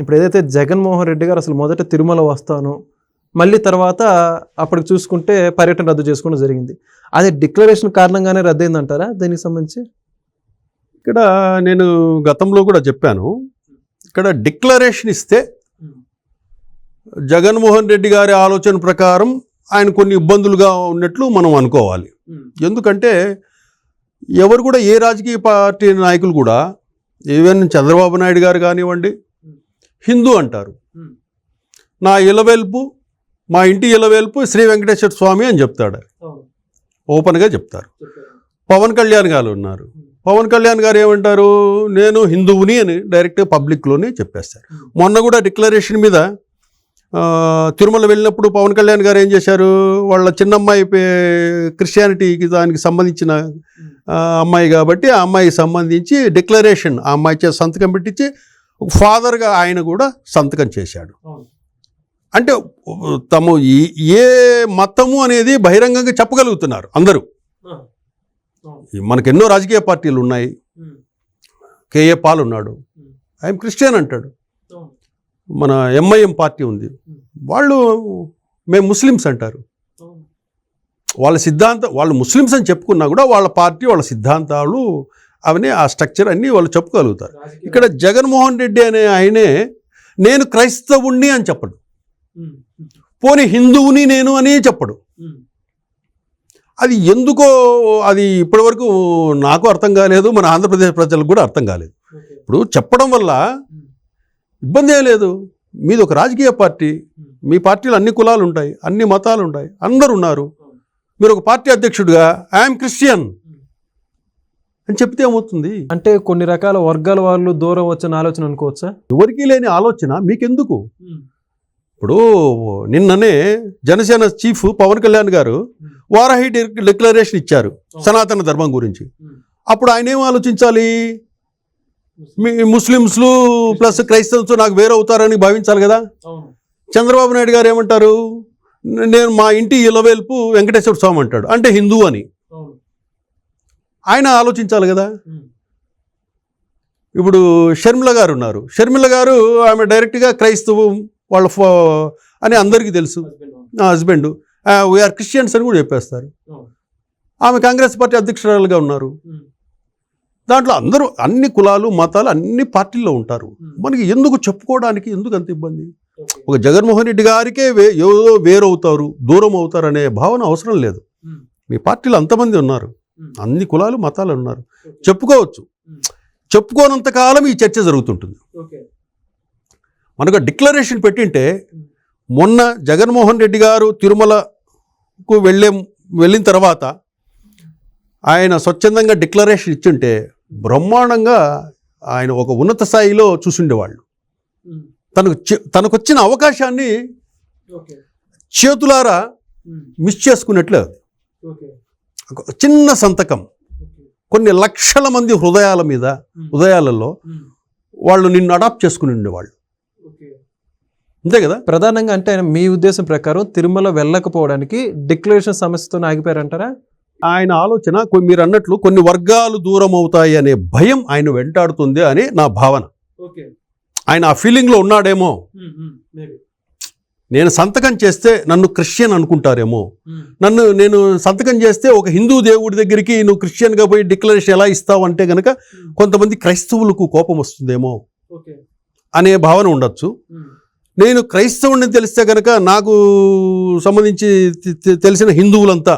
ఇప్పుడు ఏదైతే జగన్మోహన్ రెడ్డి గారు అసలు మొదట తిరుమల వస్తాను మళ్ళీ తర్వాత అప్పటికి చూసుకుంటే పర్యటన రద్దు చేసుకోవడం జరిగింది. అది డిక్లరేషన్ కారణంగానే రద్దయిందంటారా దీనికి సంబంధించి? ఇక్కడ నేను గతంలో కూడా చెప్పాను. ఇక్కడ డిక్లరేషన్ ఇస్తే జగన్మోహన్ రెడ్డి గారి ఆలోచన ప్రకారం ఆయన కొన్ని ఇబ్బందులుగా ఉన్నట్లు మనం అనుకోవాలి. ఎందుకంటే ఎవరు కూడా ఏ రాజకీయ పార్టీ నాయకులు కూడా ఈవెన్ చంద్రబాబు నాయుడు గారు కానివ్వండి హిందూ అంటారు. నా ఇలవేల్పు మా ఇంటి ఇలవేల్పు శ్రీ వెంకటేశ్వర స్వామి అని చెప్తాడు. ఓపెన్గా చెప్తారు. పవన్ కళ్యాణ్ గారు ఉన్నారు. పవన్ కళ్యాణ్ గారు ఏమంటారు? నేను హిందువుని అని డైరెక్ట్ పబ్లిక్లోనే చెప్పేస్తారు. మొన్న కూడా డిక్లరేషన్ మీద తిరుమల వెళ్ళినప్పుడు పవన్ కళ్యాణ్ గారు ఏం చేశారు? వాళ్ళ చిన్నమ్మాయి క్రిస్టియానిటీకి దానికి సంబంధించిన అమ్మాయి కాబట్టి ఆ అమ్మాయికి సంబంధించి డిక్లరేషన్ ఆ అమ్మాయి చేత సంతకం పెట్టించి ఫాదర్గా ఆయన కూడా సంతకం చేశాడు. అంటే తము ఏ మతము అనేది బహిరంగంగా చెప్పగలుగుతున్నారు అందరూ. మనకు ఎన్నో రాజకీయ పార్టీలు ఉన్నాయి. కేఏ పాల్ ఉన్నాడు. ఆయన క్రిస్టియన్ అంటాడు. మన ఎంఐఎం పార్టీ ఉంది. వాళ్ళు మేము ముస్లిమ్స్ అంటారు. వాళ్ళ సిద్ధాంతం వాళ్ళు ముస్లిమ్స్ అని చెప్పుకున్నా కూడా వాళ్ళ పార్టీ వాళ్ళ సిద్ధాంతాలు అవన్నీ ఆ స్ట్రక్చర్ అన్నీ వాళ్ళు చెప్పుకోగలుగుతారు. ఇక్కడ జగన్మోహన్ రెడ్డి అనే ఆయనే నేను క్రైస్తవుణ్ణి అని చెప్పడు. పోనీ హిందువుని నేను అని చెప్పడు. అది ఎందుకో అది ఇప్పటివరకు నాకు అర్థం కాలేదు మన ఆంధ్రప్రదేశ్ ప్రజలకు కూడా అర్థం కాలేదు. ఇప్పుడు చెప్పడం వల్ల ఇబ్బంది ఏం లేదు. మీది ఒక రాజకీయ పార్టీ మీ పార్టీలో అన్ని కులాలు ఉంటాయి అన్ని మతాలు ఉంటాయి అందరు ఉన్నారు. మీరు ఒక పార్టీ అధ్యక్షుడిగా ఐఎమ్ క్రిస్టియన్ అని చెప్తే ఏమవుతుంది? అంటే కొన్ని రకాల వర్గాల వాళ్ళు దూరం వచ్చిన ఆలోచన అనుకోవచ్చా? ఎవరికీ లేని ఆలోచన మీకెందుకు? ఇప్పుడు నిన్ననే జనసేన చీఫ్ పవన్ కళ్యాణ్ గారు వారాహి డిక్లరేషన్ ఇచ్చారు సనాతన ధర్మం గురించి. అప్పుడు ఆయన ఏం ఆలోచించాలి? మీ ముస్లిమ్స్లు ప్లస్ క్రైస్తవుస్ నాకు వేరే అవుతారని భావించాలి కదా? చంద్రబాబు నాయుడు గారు ఏమంటారు? నేను మా ఇంటి ఇలవేల్పు వెంకటేశ్వర స్వామి అంటాడు. అంటే హిందూ అని. ఆయన ఆలోచించాలి కదా. ఇప్పుడు షర్మిల గారు ఉన్నారు. షర్మిల గారు ఆమె డైరెక్ట్గా క్రైస్తవం వాళ్ళ ఫో అని అందరికీ తెలుసు. నా హస్బెండ్. వీఆర్ క్రిస్టియన్స్ అని కూడా చెప్పేస్తారు. ఆమె కాంగ్రెస్ పార్టీ అధ్యక్షురాలుగా ఉన్నారు. దాంట్లో అందరూ అన్ని కులాలు మతాలు అన్ని పార్టీల్లో ఉంటారు. మనకి ఎందుకు చెప్పుకోవడానికి ఎందుకు అంత ఇబ్బంది? ఒక జగన్మోహన్ రెడ్డి గారికే వే ఏదో వేరవుతారు దూరం అవుతారు అనే భావన అవసరం లేదు. మీ పార్టీలో అంతమంది ఉన్నారు. అన్ని కులాలు మతాలు ఉన్నారు చెప్పుకోవచ్చు. చెప్పుకోనంత కాలం ఈ చర్చ జరుగుతుంటుంది. మనకు డిక్లరేషన్ పెట్టింటే మొన్న జగన్మోహన్ రెడ్డి గారు తిరుమలకు వెళ్ళే వెళ్ళిన తర్వాత ఆయన స్వచ్ఛందంగా డిక్లరేషన్ ఇచ్చుంటే బ్రహ్మాండంగా ఆయన ఒక ఉన్నత స్థాయిలో చూసుండేవాళ్ళు. తనకు చి- తనకొచ్చిన అవకాశాన్ని చేతులారా మిస్ చేసుకున్నట్లే చిన్న సంతకం. కొన్ని లక్షల మంది హృదయాల మీద హృదయాలలో వాళ్ళు నిన్ను అడాప్ట్ చేసుకుని ఉండేవాళ్ళు. అంతే కదా? ప్రధానంగా అంటే ఆయన మీ ఉద్దేశం ప్రకారం తిరుమల వెళ్ళకపోవడానికి డిక్లరేషన్ సమస్యతో ఆగిపోయారంటారా? ఆయన ఆలోచన మీరు అన్నట్లు కొన్ని వర్గాలు దూరం అవుతాయి అనే భయం ఆయన వెంటాడుతుంది అని నా భావన. ఆయన ఆ ఫీలింగ్లో ఉన్నాడేమో. నేను సంతకం చేస్తే నన్ను క్రిస్టియన్ అనుకుంటారేమో. నన్ను నేను సంతకం చేస్తే ఒక హిందూ దేవుడి దగ్గరికి నువ్వు క్రిస్టియన్గా పోయి డిక్లరేషన్ ఎలా ఇస్తావు అంటే కనుక కొంతమంది క్రైస్తవులకు కోపం వస్తుందేమో అనే భావన ఉండొచ్చు. నేను క్రైస్తవుడిని తెలిస్తే కనుక నాకు సంబంధించి తెలిసిన హిందువులంతా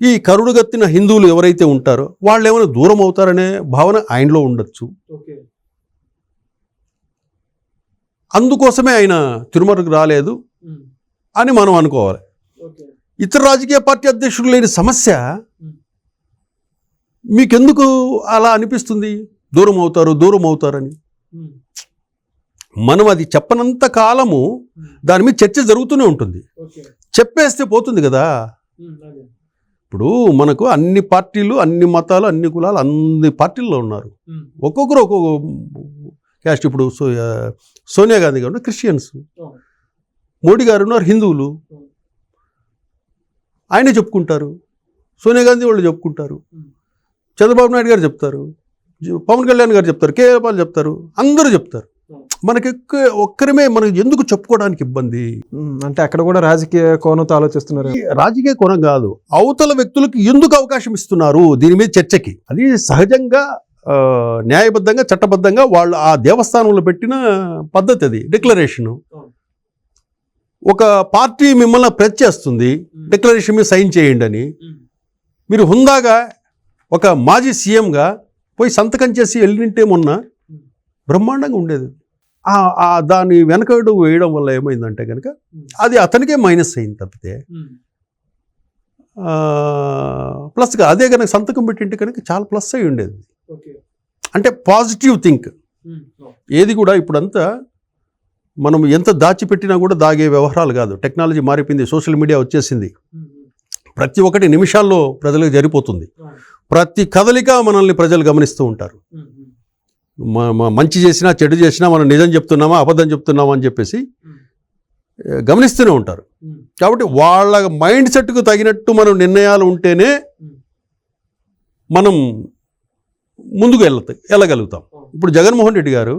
ఈ కరుడుగత్తిన హిందువులు ఎవరైతే ఉంటారో వాళ్ళు ఏమైనా దూరం అవుతారనే భావన ఆయనలో ఉండొచ్చు. అందుకోసమే ఆయన తిరుమలకు రాలేదు అని మనం అనుకోవాలి. ఇతర రాజకీయ పార్టీ అధ్యక్షుడు లేని సమస్య మీకెందుకు అలా అనిపిస్తుంది? దూరం అవుతారు దూరం అవుతారని. మనం అది చెప్పనంత కాలము దాని మీద చర్చ జరుగుతూనే ఉంటుంది. చెప్పేస్తే పోతుంది కదా. ఇప్పుడు మనకు అన్ని పార్టీలు అన్ని మతాలు అన్ని కులాలు అన్ని పార్టీల్లో ఉన్నారు. ఒక్కొక్కరు ఒక్కొక్క క్యాస్ట్ ఇప్పుడు సోనియా గాంధీ గారు క్రిస్టియన్స్. మోడీ గారు ఉన్నారు హిందువులు. ఆయనే చెప్పుకుంటారు. సోనియా గాంధీ వాళ్ళు చెప్పుకుంటారు. చంద్రబాబు నాయుడు గారు చెప్తారు. పవన్ కళ్యాణ్ గారు చెప్తారు. కేఏ పాల్ చెప్తారు. అందరూ చెప్తారు. మనకి ఒక్క- ఒక్కరమే మనకి ఎందుకు చెప్పుకోవడానికి ఇబ్బంది? అంటే అక్కడ కూడా రాజకీయ కోణంతో ఆలోచిస్తున్నారు. రాజకీయ కోణం కాదు. అవతల వ్యక్తులకు ఎందుకు అవకాశం ఇస్తున్నారు దీని మీద చర్చకి? అది సహజంగా న్యాయబద్ధంగా చట్టబద్ధంగా వాళ్ళు ఆ దేవస్థానంలో పెట్టిన పద్ధతి అది డిక్లరేషన్. ఒక పార్టీ మిమ్మల్ని ప్రెస్ చేస్తుంది డిక్లరేషన్ మీద సైన్ చేయండి అని. మీరు హుందాగా ఒక మాజీ సీఎంగా పోయి సంతకం చేసి వెళ్ళింటే మొన్న బ్రహ్మాండంగా ఉండేది. దాని వెనకడు వేయడం వల్ల ఏమైందంటే కనుక అది అతనికే మైనస్ అయింది తప్పితే. ప్లస్గా అదే కనుక సంతకం పెట్టింటే కనుక చాలా ప్లస్ అయి ఉండేది. అంటే పాజిటివ్ థింక్. ఏది కూడా ఇప్పుడంతా మనం ఎంత దాచిపెట్టినా కూడా దాగే వ్యవహారాలు కాదు. టెక్నాలజీ మారిపోయింది సోషల్ మీడియా వచ్చేసింది. ప్రతి ఒక్కటి నిమిషాల్లో ప్రజలకు జరిగిపోతుంది. ప్రతి కదలిక మనల్ని ప్రజలు గమనిస్తూ ఉంటారు. మంచి చేసినా చెడు చేసినా మనం నిజం చెప్తున్నామా అబద్ధం చెప్తున్నామా అని చెప్పేసి గమనిస్తూనే ఉంటారు. కాబట్టి వాళ్ళ మైండ్ సెట్కు తగినట్టు మనం నిర్ణయాలు ఉంటేనే మనం ముందుకు వెళ్ళ వెళ్ళగలుగుతాం. ఇప్పుడు జగన్మోహన్ రెడ్డి గారు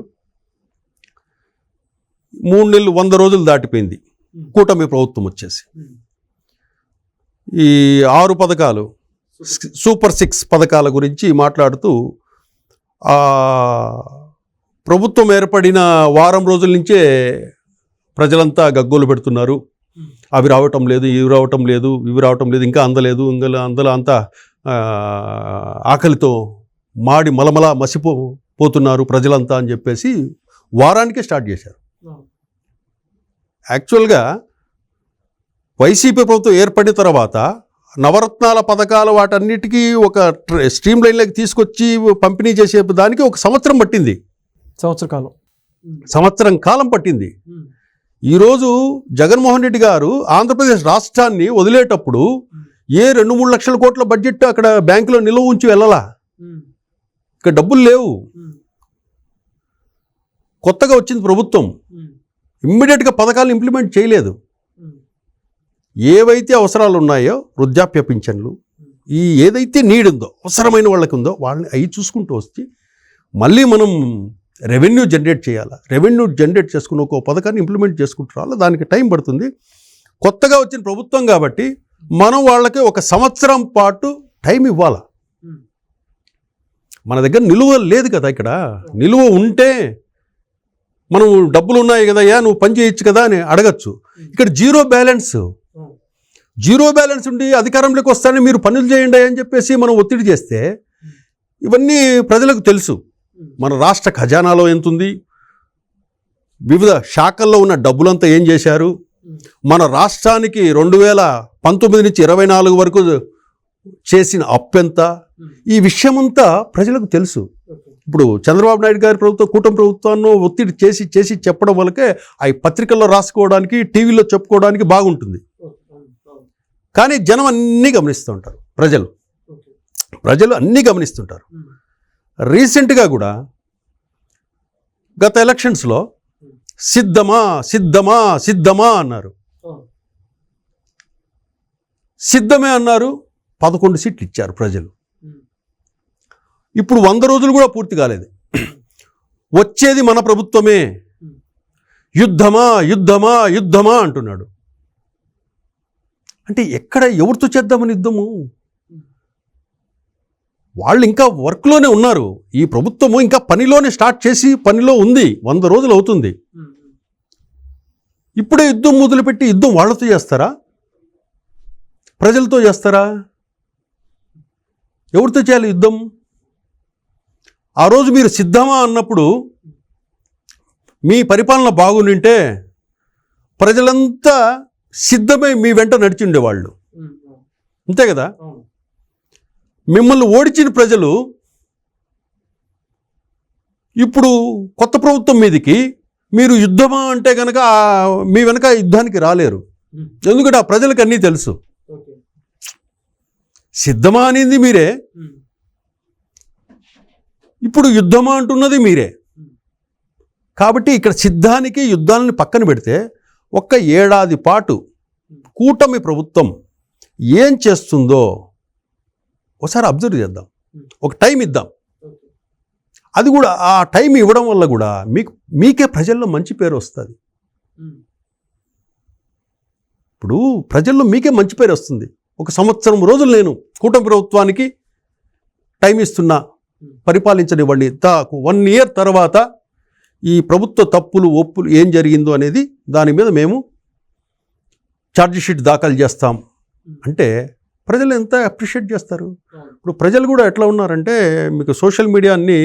మూడు నెలలు వంద రోజులు దాటిపోయింది. కూటమి ప్రభుత్వం వచ్చేసి. ఈ ఆరు పథకాలు సూపర్ సిక్స్. పథకాల గురించి మాట్లాడుతూ ఆ, ప్రభుత్వం ఏర్పడిన వారం రోజుల నుంచే ప్రజలంతా గగ్గోలు పెడుతున్నారు. అవి రావటం లేదు ఇవి రావటం లేదు ఇవి రావటం లేదు ఇంకా అందలేదు ఇంకా అందల అంతా ఆకలితో మాడి మలమల మసిపో పోతున్నారు ప్రజలంతా అని చెప్పేసి వారానికే స్టార్ట్ చేశారు. యాక్చువల్గా వైసీపీ ప్రభుత్వం ఏర్పడిన తర్వాత నవరత్నాల పథకాలు వాటన్నిటికీ ఒక ట్ర- స్ట్రీమ్ లైన్లోకి తీసుకొచ్చి పంపిణీ చేసే దానికి ఒక సంవత్సరం పట్టింది. సంవత్సర కాలం. సంవత్సరం కాలం పట్టింది. ఈరోజు జగన్మోహన్ రెడ్డి గారు ఆంధ్రప్రదేశ్ రాష్ట్రాన్ని వదిలేటప్పుడు ఏ రెండు మూడు లక్షల కోట్ల బడ్జెట్ అక్కడ బ్యాంకులో నిల్వ ఉంచి వెళ్ళలా? ఇక్కడ డబ్బులు లేవు. కొత్తగా వచ్చింది ప్రభుత్వం. ఇమ్మీడియట్గా పథకాలు ఇంప్లిమెంట్ చేయలేదు. ఏవైతే అవసరాలు ఉన్నాయో వృద్ధాప్య పింఛన్లు ఈ ఏదైతే నీడ్ ఉందో అవసరమైన వాళ్ళకి ఉందో వాళ్ళని అవి చూసుకుంటూ వచ్చి మళ్ళీ మనం రెవెన్యూ జనరేట్ చేయాలి? రెవెన్యూ జనరేట్ చేసుకుని ఒక పథకాన్ని ఇంప్లిమెంట్ చేసుకుంటూ దానికి టైం పడుతుంది. కొత్తగా వచ్చిన ప్రభుత్వం కాబట్టి మనం వాళ్ళకి ఒక సంవత్సరం పాటు టైం ఇవ్వాలి? మన దగ్గర నిలువ లేదు కదా ఇక్కడ. నిలువ ఉంటే మనం డబ్బులు ఉన్నాయి కదయ్యా నువ్వు పని చేయొచ్చు కదా అని అడగచ్చు. ఇక్కడ జీరో బ్యాలెన్స్. జీరో బ్యాలెన్స్ ఉండి అధికారంలోకి వస్తానే మీరు పనులు చేయండి అని చెప్పేసి మనం ఒత్తిడి చేస్తే ఇవన్నీ ప్రజలకు తెలుసు. మన రాష్ట్ర ఖజానాలో ఎంత ఉంది? వివిధ శాఖల్లో ఉన్న డబ్బులంతా ఏం చేశారు? మన రాష్ట్రానికి రెండు వేల పంతొమ్మిది నుంచి ఇరవై నాలుగు వరకు చేసిన అప్పెంత? ఈ విషయమంతా ప్రజలకు తెలుసు. ఇప్పుడు చంద్రబాబు నాయుడు గారి ప్రభుత్వం కూటమి ప్రభుత్వాన్ని ఒత్తిడి చేసి చేసి చెప్పడం వల్లకే అవి పత్రికల్లో రాసుకోవడానికి టీవీలో చెప్పుకోవడానికి బాగుంటుంది. కానీ జనం అన్నీ గమనిస్తూ ఉంటారు ప్రజలు. ప్రజలు అన్నీ గమనిస్తుంటారు. రీసెంట్గా కూడా గత ఎలక్షన్స్లో సిద్ధమా సిద్ధమా సిద్ధమా అన్నారు. సిద్ధమే అన్నారు పదకొండు సీట్లు ఇచ్చారు ప్రజలు. ఇప్పుడు వంద రోజులు కూడా పూర్తి కాలేదు. వచ్చేది మన ప్రభుత్వమే. యుద్ధమా యుద్ధమా యుద్ధమా అంటున్నాడు. అంటే ఎక్కడ ఎవరితో చేద్దామని యుద్ధము? వాళ్ళు ఇంకా వర్క్లోనే ఉన్నారు. ఈ ప్రభుత్వము ఇంకా పనిలోనే స్టార్ట్ చేసి పనిలో ఉంది. వంద రోజులు అవుతుంది. ఇప్పుడే యుద్ధం మొదలుపెట్టి యుద్ధం వాళ్ళతో చేస్తారా? ప్రజలతో చేస్తారా? ఎవరితో చేయాలి యుద్ధం? ఆ రోజు మీరు సిద్ధమా అన్నప్పుడు మీ పరిపాలన బాగుండింటే ప్రజలంతా సిద్ధమై మీ వెంట నడిచి ఉండేవాళ్ళు. అంతే కదా? మిమ్మల్ని ఓడించిన ప్రజలు ఇప్పుడు కొత్త ప్రభుత్వం మీదకి మీరు యుద్ధమా అంటే కనుక మీ వెనక యుద్ధానికి రాలేరు. ఎందుకంటే ఆ ప్రజలకు అన్నీ తెలుసు. సిద్ధమా అనింది మీరే? ఇప్పుడు యుద్ధమా అంటున్నది మీరే. కాబట్టి ఇక్కడ సిద్ధానికి యుద్ధాలని పక్కన పెడితే ఒక్క ఏడాది పాటు కూటమి ప్రభుత్వం ఏం చేస్తుందో ఒకసారి అబ్జర్వ్ చేద్దాం. ఒక టైం ఇద్దాం. అది కూడా ఆ టైం ఇవ్వడం వల్ల కూడా మీకు మీకే ప్రజల్లో మంచి పేరు వస్తుంది. ఇప్పుడు ప్రజల్లో మీకే మంచి పేరు వస్తుంది. ఒక సంవత్సరం రోజులు నేను కూటమి ప్రభుత్వానికి టైం ఇస్తున్నా పరిపాలించనివ్వండి దాకు వన్ ఇయర్ తర్వాత ఈ ప్రభుత్వ తప్పులు ఒప్పులు ఏం జరిగిందో అనేది దాని మీద మేము షీట్ దాఖలు చేస్తాం. అంటే ప్రజలు ఎంత అప్రిషియేట్ చేస్తారు? ఇప్పుడు ప్రజలు కూడా ఎట్లా ఉన్నారంటే మీకు సోషల్ మీడియా అన్నీ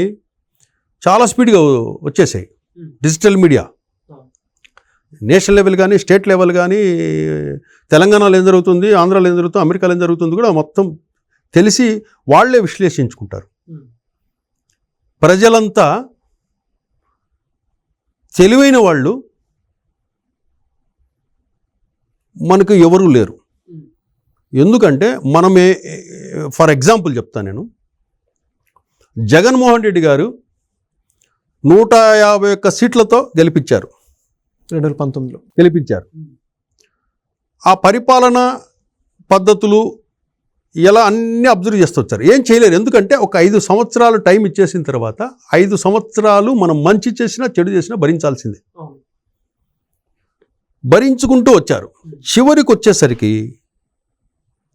చాలా స్పీడ్గా వచ్చేసాయి. డిజిటల్ మీడియా నేషనల్ లెవెల్ కానీ స్టేట్ లెవెల్ కానీ తెలంగాణలో ఏం జరుగుతుంది ఆంధ్రాలో ఏం జరుగుతుంది అమెరికాలో ఏం జరుగుతుంది కూడా మొత్తం తెలిసి వాళ్ళే విశ్లేషించుకుంటారు. ప్రజలంతా తెలివైన వాళ్ళు మనకు ఎవరూ లేరు. ఎందుకంటే మనమే ఫర్ ఎగ్జాంపుల్ చెప్తాను నేను. జగన్మోహన్ రెడ్డి గారు నూట యాభై ఒక్క సీట్లతో గెలిపించారు. రెండు వేల పంతొమ్మిదిలో. గెలిపించారు ఆ పరిపాలన పద్ధతులు ఇలా అన్నీ అబ్జర్వ్ చేస్తూ వచ్చారు. ఏం చేయలేరు. ఎందుకంటే ఒక ఐదు సంవత్సరాలు టైం ఇచ్చేసిన తర్వాత ఐదు సంవత్సరాలు మనం మంచి చేసినా చెడు చేసినా భరించాల్సిందే. భరించుకుంటూ వచ్చారు. చివరికి వచ్చేసరికి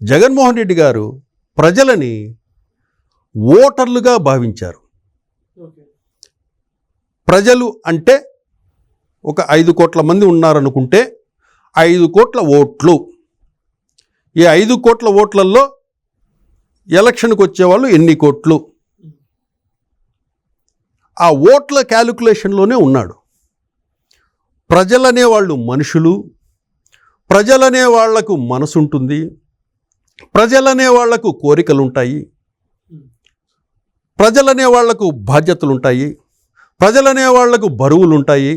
జగన్మోహన్ రెడ్డి గారు ప్రజలని ఓటర్లుగా భావించారు. ప్రజలు అంటే ఒక ఐదు కోట్ల మంది ఉన్నారనుకుంటే ఐదు కోట్ల ఓట్లు. ఈ ఐదు కోట్ల ఓట్లలో ఎలక్షన్కి వచ్చేవాళ్ళు ఎన్ని కోట్లు? ఆ ఓట్ల క్యాలిక్యులేషన్లోనే ఉన్నాడు. ప్రజలనే వాళ్ళు మనుషులు ప్రజలనే వాళ్ళకు మనసు ఉంటుంది ప్రజలనే వాళ్ళకు కోరికలు ఉంటాయి ప్రజలనే వాళ్ళకు బాధ్యతలు ఉంటాయి ప్రజలనే వాళ్ళకు బరువులు ఉంటాయి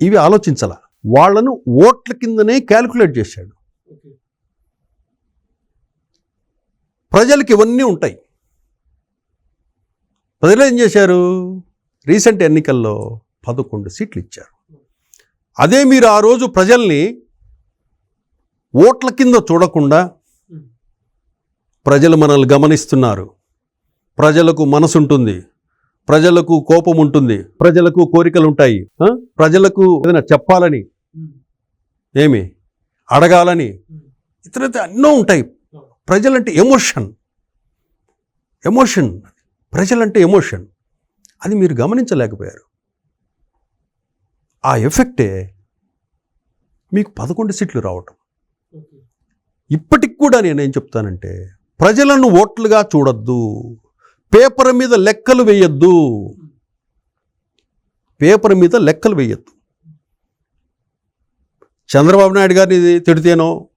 ఇవి ఆలోచించాల. వాళ్ళను ఓట్ల కిందనే క్యాలిక్యులేట్ చేశాడు. ప్రజలకి ఇవన్నీ ఉంటాయి. ప్రజలు ఏం చేశారు? రీసెంట్ ఎన్నికల్లో పదకొండు సీట్లు ఇచ్చారు. అదే మీరు ఆ రోజు ప్రజల్ని ఓట్ల కింద చూడకుండా ప్రజలు మనల్ని గమనిస్తున్నారు. ప్రజలకు మనసు ఉంటుంది ప్రజలకు కోపం ఉంటుంది ప్రజలకు కోరికలు ఉంటాయి? ప్రజలకు ఏదైనా చెప్పాలని ఏమి? అడగాలని ఇతరత ఎన్నో ఉంటాయి. ప్రజలంటే ఎమోషన్. ఎమోషన్. ప్రజలంటే ఎమోషన్. అది మీరు గమనించలేకపోయారు. ఆ ఎఫెక్టే మీకు పదకొండు సీట్లు రావటం. ఇప్పటికి కూడా నేనేం చెప్తానంటే ప్రజలను ఓట్లుగా చూడొద్దు. పేపర్ మీద లెక్కలు వేయొద్దు. పేపర్ మీద లెక్కలు వేయద్దు. చంద్రబాబు నాయుడు గారిని తిడితేనో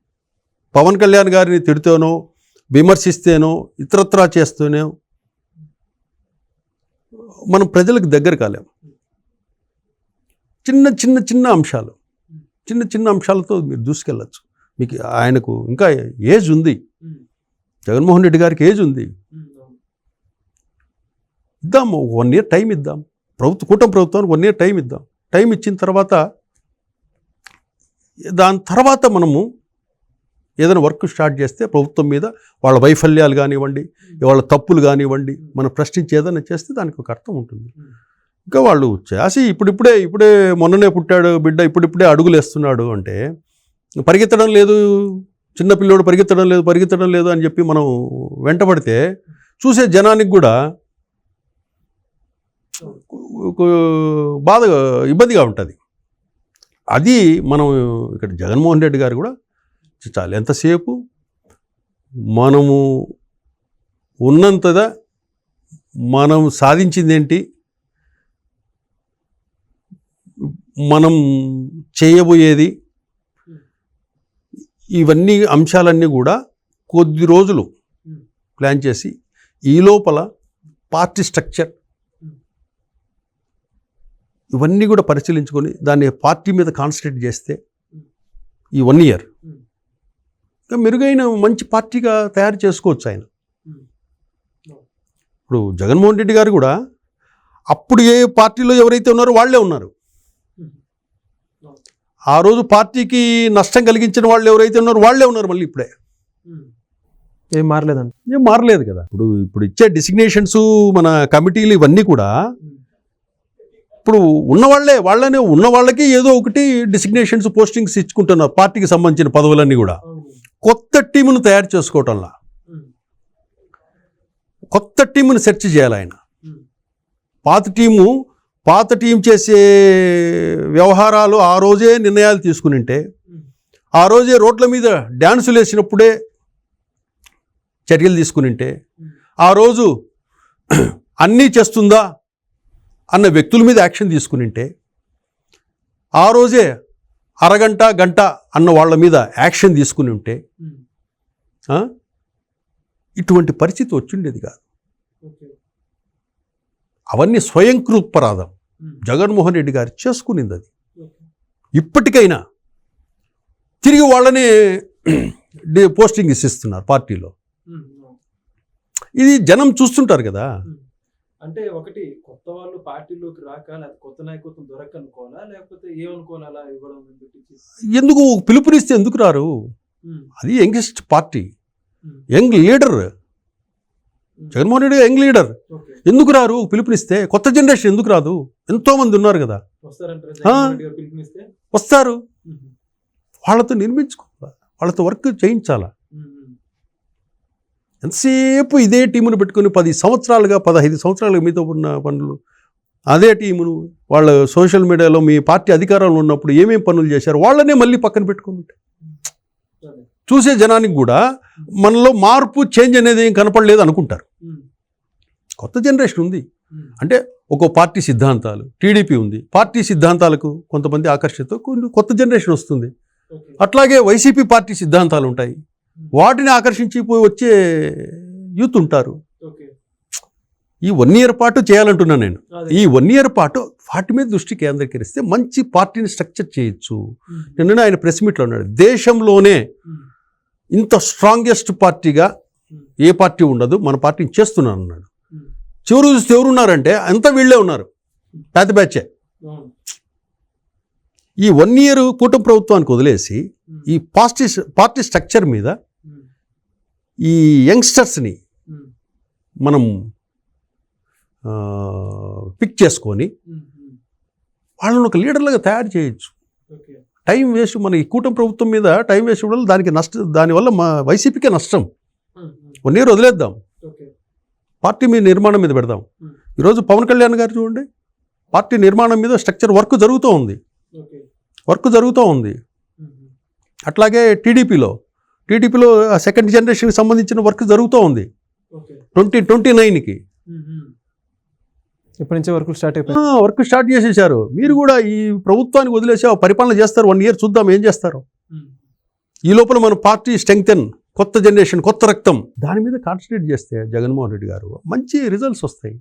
పవన్ కళ్యాణ్ గారిని తిడితేనో విమర్శిస్తేనో ఇతరత్రా చేస్తూనే మనం ప్రజలకు దగ్గర కాలేం. చిన్న చిన్న చిన్న అంశాలు. చిన్న చిన్న అంశాలతో మీరు దూసుకెళ్ళచ్చు. మీకు ఆయనకు ఇంకా ఏజ్ ఉంది. జగన్మోహన్ రెడ్డి గారికి ఏజ్ ఉంది. ఇద్దాము. వన్ ఇయర్ టైం ఇద్దాం ప్రభుత్వ కూటమి ప్రభుత్వానికి వన్ ఇయర్ టైం ఇద్దాం టైం ఇచ్చిన తర్వాత దాని తర్వాత మనము ఏదైనా వర్క్ స్టార్ట్ చేస్తే ప్రభుత్వం మీద వాళ్ళ వైఫల్యాలు కానివ్వండి వాళ్ళ తప్పులు కానివ్వండి మనం ప్రశ్నించి ఏదైనా చేస్తే దానికి ఒక అర్థం ఉంటుంది. ఇంకా వాళ్ళు చేసి ఇప్పుడిప్పుడే ఇప్పుడే మొన్ననే పుట్టాడు బిడ్డ ఇప్పుడిప్పుడే అడుగులు వేస్తున్నాడు అంటే పరిగెత్తడం లేదు చిన్నపిల్లోడు పరిగెత్తడం లేదు పరిగెత్తడం లేదు అని చెప్పి మనం వెంటబడితే చూసే జనానికి కూడా బాధ ఇబ్బందిగా ఉంటుంది. అది మనం ఇక్కడ జగన్మోహన్ రెడ్డి గారు కూడా చాలు ఎంతసేపు మనము ఉన్నంతదా మనం సాధించింది ఏంటి మనం చేయబోయేది? ఇవన్నీ అంశాలన్నీ కూడా కొద్ది రోజులు ప్లాన్ చేసి ఈ లోపల పార్టీ స్ట్రక్చర్ ఇవన్నీ కూడా పరిశీలించుకొని దాన్ని పార్టీ మీద కాన్సన్ట్రేట్ చేస్తే ఈ వన్ ఇయర్. ఇంకా మెరుగైన మంచి పార్టీగా తయారు చేసుకోవచ్చు ఆయన. ఇప్పుడు జగన్మోహన్ రెడ్డి గారు కూడా అప్పుడు ఏ పార్టీలో ఎవరైతే ఉన్నారో వాళ్ళే ఉన్నారు. ఆ రోజు పార్టీకి నష్టం కలిగించిన వాళ్ళు ఎవరైతే ఉన్నారో వాళ్ళే ఉన్నారు మళ్ళీ ఇప్పుడే. ఏం మారలేదంట ఏం మారలేదు కదా. ఇప్పుడు ఇప్పుడు ఇచ్చే డిసిగ్నేషన్స్ మన కమిటీలు ఇవన్నీ కూడా ఇప్పుడు ఉన్నవాళ్ళే వాళ్ళనే ఉన్న వాళ్ళకి ఏదో ఒకటి డిసిగ్నేషన్స్ పోస్టింగ్స్ ఇచ్చుకుంటున్నారు పార్టీకి సంబంధించిన పదవులన్నీ కూడా. కొత్త టీమును తయారు చేసుకోవటంలా. కొత్త టీమును సెర్చ్ చేయాలి ఆయన. పాత టీము పాత టీం చేసే వ్యవహారాలు ఆ రోజే నిర్ణయాలు తీసుకునింటే ఆ రోజే రోడ్ల మీద డ్యాన్సులు వేసినప్పుడే చర్యలు తీసుకునింటే ఆ రోజు అన్నీ చేస్తుందా? అన్న వ్యక్తుల మీద యాక్షన్ తీసుకునింటే ఆ రోజే అరగంట గంట అన్న వాళ్ళ మీద యాక్షన్ తీసుకుని ఉంటే ఇటువంటి పరిస్థితి వచ్చిండేది కాదు. అవన్నీ స్వయంకృత్పరాధం. జగన్మోహన్ రెడ్డి గారు చేసుకునింది అది. ఇప్పటికైనా తిరిగి వాళ్ళని పోస్టింగ్ ఇస్తున్నారు పార్టీలో. ఇది జనం చూస్తుంటారు కదా. అంటే ఒకటి కొత్త వాళ్ళు పార్టీలోకి రాక లేకపోతే కొత్త నాయకత్వం దొరక అనుకోవాలా లేకపోతే ఏమనుకోవాలి అలా ఇవ్వడం ఎందుకు పిలుపునిస్తే ఎందుకు రారు? అది youngest party. Young leader. Jaganmohan Reddy young leader. ఎందుకు రారు? పిలుపునిస్తే కొత్త జనరేషన్ ఎందుకు రాదు? ఎంతో మంది ఉన్నారు కదా. వస్తారు. వాళ్ళతో నిర్మించుకోవాలి? వాళ్ళతో వర్క్ చేయించాలా? ఎంతసేపు ఇదే టీమును పెట్టుకుని పది సంవత్సరాలుగా పదహైదు సంవత్సరాలుగా మీతో ఉన్న పనులు అదే టీమును వాళ్ళ సోషల్ మీడియాలో మీ పార్టీ అధికారంలో ఉన్నప్పుడు ఏమేం పనులు చేశారు వాళ్ళనే మళ్ళీ పక్కన పెట్టుకుని. చూసే జనానికి కూడా మనలో మార్పు చేంజ్ అనేది ఏం కనపడలేదు అనుకుంటారు. కొత్త జనరేషన్ ఉంది. అంటే ఒక పార్టీ సిద్ధాంతాలు టీడీపీ ఉంది. పార్టీ సిద్ధాంతాలకు కొంతమంది ఆకర్షిత కొన్ని కొత్త జనరేషన్ వస్తుంది. అట్లాగే వైసీపీ పార్టీ సిద్ధాంతాలు ఉంటాయి. వాటిని ఆకర్షించి పోయి వచ్చే యూత్ ఉంటారు ఈ వన్ ఇయర్ పాటు చేయాలంటున్నాను నేను. ఈ వన్ ఇయర్ పాటు వాటి మీద దృష్టి కేంద్రీకరిస్తే మంచి పార్టీని స్ట్రక్చర్ చేయొచ్చు ఉమ్. నిన్న ఆయన ప్రెస్ మీట్లో అన్నాడు దేశంలోనే ఉమ్. ఇంత స్ట్రాంగెస్ట్ పార్టీగా. ఏ పార్టీ ఉండదు మన పార్టీని చేస్తున్నాను అన్నాడు. చివరి చూస్తే ఎవరున్నారంటే అంతా వీళ్ళే ఉన్నారు పెద్ద బ్యాచే. ఈ వన్ ఇయర్ కూటమి ప్రభుత్వానికి వదిలేసి. ఈ పార్టీ పార్టీ స్ట్రక్చర్ మీద. ఈ యంగ్స్టర్స్ని. మనం పిక్ చేసుకొని. వాళ్ళని ఒక లీడర్లుగా తయారు చేయొచ్చు టైం వేస్ట్ మన ఈ కూటమి ప్రభుత్వం మీద టైం వేస్ట్ వల్ల దానికి నష్టం దానివల్ల మా వైసీపీకే నష్టం. వన్ ఇయర్ వదిలేద్దాం పార్టీ మీద నిర్మాణం మీద పెడదాం. ఈరోజు పవన్ కళ్యాణ్ గారు చూడండి పార్టీ నిర్మాణం మీద స్ట్రక్చర్ వర్క్ జరుగుతూ ఉంది వర్క్ జరుగుతూ ఉంది. అట్లాగే టీడీపీలో టీడీపీలో సెకండ్ జనరేషన్కి సంబంధించిన వర్క్ జరుగుతూ ఉంది. ఓకే. ట్వంటీ ట్వంటీ నైన్కి. ఇప్పటి నుంచే వర్క్ స్టార్ట్ అయిపోయింది వర్క్ స్టార్ట్ చేసేసారు. మీరు కూడా ఈ ప్రభుత్వానికి వదిలేసి పరిపాలన చేస్తారు. వన్ ఇయర్ చూద్దాం ఏం చేస్తారు. ఈ లోపల మన పార్టీ స్ట్రెంగ్తెన్ కొత్త జనరేషన్ కొత్త రక్తం. దాని మీద కాన్సన్ట్రేట్ చేస్తే జగన్మోహన్ రెడ్డి గారు మంచి రిజల్ట్స్ వస్తాయి.